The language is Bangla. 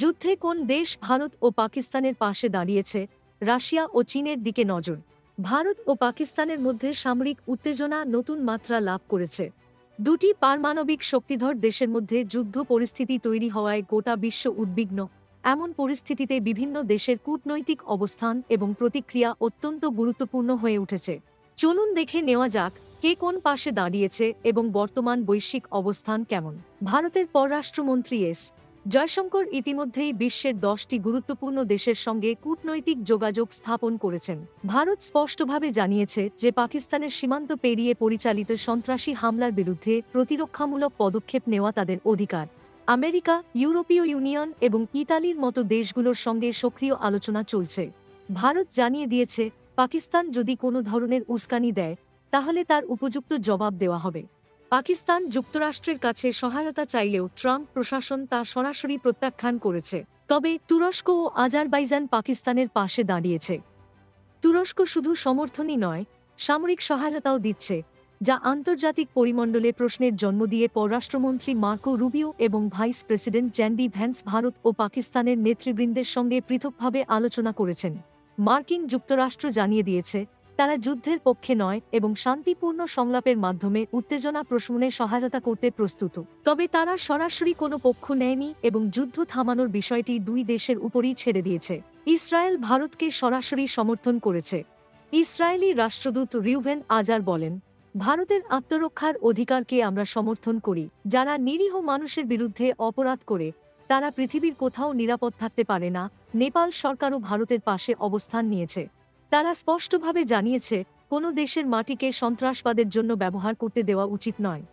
যুদ্ধে কোন দেশ ভারত ও পাকিস্তানের পাশে দাঁড়িয়েছে? রাশিয়া ও চীনের দিকে নজর। ভারত ও পাকিস্তানের মধ্যে সামরিক উত্তেজনা নতুন মাত্রা লাভ করেছে। দুটি পারমাণবিক শক্তিধর দেশের মধ্যে যুদ্ধ পরিস্থিতি তৈরি হওয়ায় গোটা বিশ্ব উদ্বিগ্ন। এমন পরিস্থিতিতে বিভিন্ন দেশের কূটনৈতিক অবস্থান এবং প্রতিক্রিয়া অত্যন্ত গুরুত্বপূর্ণ হয়ে উঠেছে। চলুন দেখে নেওয়া যাক, কে কোন পাশে দাঁড়িয়েছে এবং বর্তমান বৈশ্বিক অবস্থান কেমন? ভারতের পররাষ্ট্রমন্ত্রী এস. জয়শঙ্কর ইতিমধ্যেই বিশ্বের দশটি গুরুত্বপূর্ণ দেশের সঙ্গে কূটনৈতিক যোগাযোগ স্থাপন করেছেন। ভারত স্পষ্টভাবে জানিয়েছে যে পাকিস্তানের সীমান্ত পেরিয়ে পরিচালিত সন্ত্রাসী হামলার বিরুদ্ধে প্রতিরক্ষামূলক পদক্ষেপ নেওয়া তাদের অধিকার। আমেরিকা, ইউরোপীয় ইউনিয়ন এবং ইতালির মতো দেশগুলোর সঙ্গে সক্রিয় আলোচনা চলছে। ভারত জানিয়ে দিয়েছে, পাকিস্তান যদি কোনো ধরনের উস্কানি দেয়, তাহলে তার উপযুক্ত জবাব দেওয়া হবে। পাকিস্তান যুক্তরাষ্ট্রের কাছে সহায়তা চাইলেও ট্রাম্প প্রশাসন তা সরাসরি প্রত্যাখ্যান করেছে। তবে তুরস্ক ও আজারবাইজান পাকিস্তানের পাশে দাঁড়িয়েছে। তুরস্ক শুধু সমর্থনই নয়, সামরিক সহায়তাও দিচ্ছে, যা আন্তর্জাতিক পরিমণ্ডলে প্রশ্নের জন্ম দিয়ে পররাষ্ট্রমন্ত্রী মার্কো রুবিও এবং vice president JD Vance Bharat ও পাকিস্তানের নেতৃবৃন্দের সঙ্গে পৃথকভাবে আলোচনা করেছেন। মার্কিন যুক্তরাষ্ট্র জানিয়ে দিয়েছে তারা যুদ্ধের পক্ষে নয় এবং শান্তিপূর্ণ সংলাপের মাধ্যমে উত্তেজনা প্রশমনে সহায়তা করতে প্রস্তুত। তবে তারা সরাসরি কোনো পক্ষ নেয়নি এবং যুদ্ধ থামানোর বিষয়টি দুই দেশের উপরই ছেড়ে দিয়েছে। ইসরায়েল ভারতকে সরাসরি সমর্থন করেছে। ইসরায়েলি রাষ্ট্রদূত রিউভেন আজার বলেন, ভারতের আত্মরক্ষার অধিকারকে আমরা সমর্থন করি। যারা নিরীহ মানুষের বিরুদ্ধে অপরাধ করে, তারা পৃথিবীর কোথাও নিরাপদ থাকতে পারে না। নেপাল সরকারও ভারতের পাশে অবস্থান নিয়েছে। তারা স্পষ্টভাবে জানিয়েছে কোনো দেশের মাটিকে সন্ত্রাসবাদের জন্য ব্যবহার করতে দেওয়া উচিত নয়।